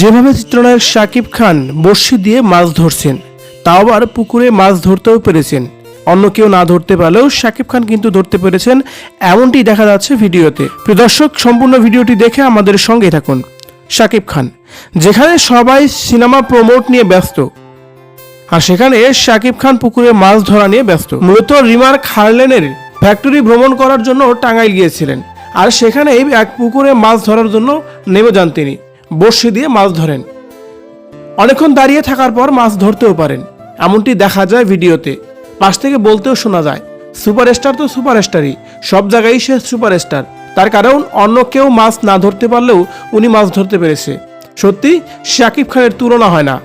যেভাবে চিত্রনায়ক শাকিব খান বড়শি দিয়ে মাছ ধরছেন, তাও আবার পুকুরে মাছ ধরতেও পেরেছেন। অন্য কেউ না ধরতে পারলেও শাকিব খান কিন্তু ধরতে পেরেছেন, এমনটি দেখা যাচ্ছে ভিডিওতে। প্রিয় দর্শক, সম্পূর্ণ ভিডিওটি দেখে আমাদের সঙ্গে থাকুন। শাকিব খান, যেখানে সবাই সিনেমা প্রমোট নিয়ে ব্যস্ত। আর সেখানে শাকিব খান পুকুরে মাছ ধরা নিয়ে ব্যস্ত। মূলত রিমার খারলেনের ফ্যাক্টরি ভ্রমণ করার জন্য টাঙ্গাইল গিয়েছিলেন। আর সেখানেই এক পুকুরে মাছ ধরার জন্য নেমে যান তিনি, বড়শি দিয়ে মাছ ধরেন। অনেকক্ষণ দাঁড়িয়ে থাকার পর মাছ ধরতেও পারেন, এমনটি দেখা যায় ভিডিওতে। পাশ থেকে বলতেও শোনা যায়, সুপারস্টার তো সুপারস্টারই, সব জায়গায় সে সুপারস্টার। তার কারণ অন্য কেউ মাছ না ধরতে পারলেও উনি মাছ ধরতে পেরেছে। সত্যি, শাকিব খানের তুলনা হয় না।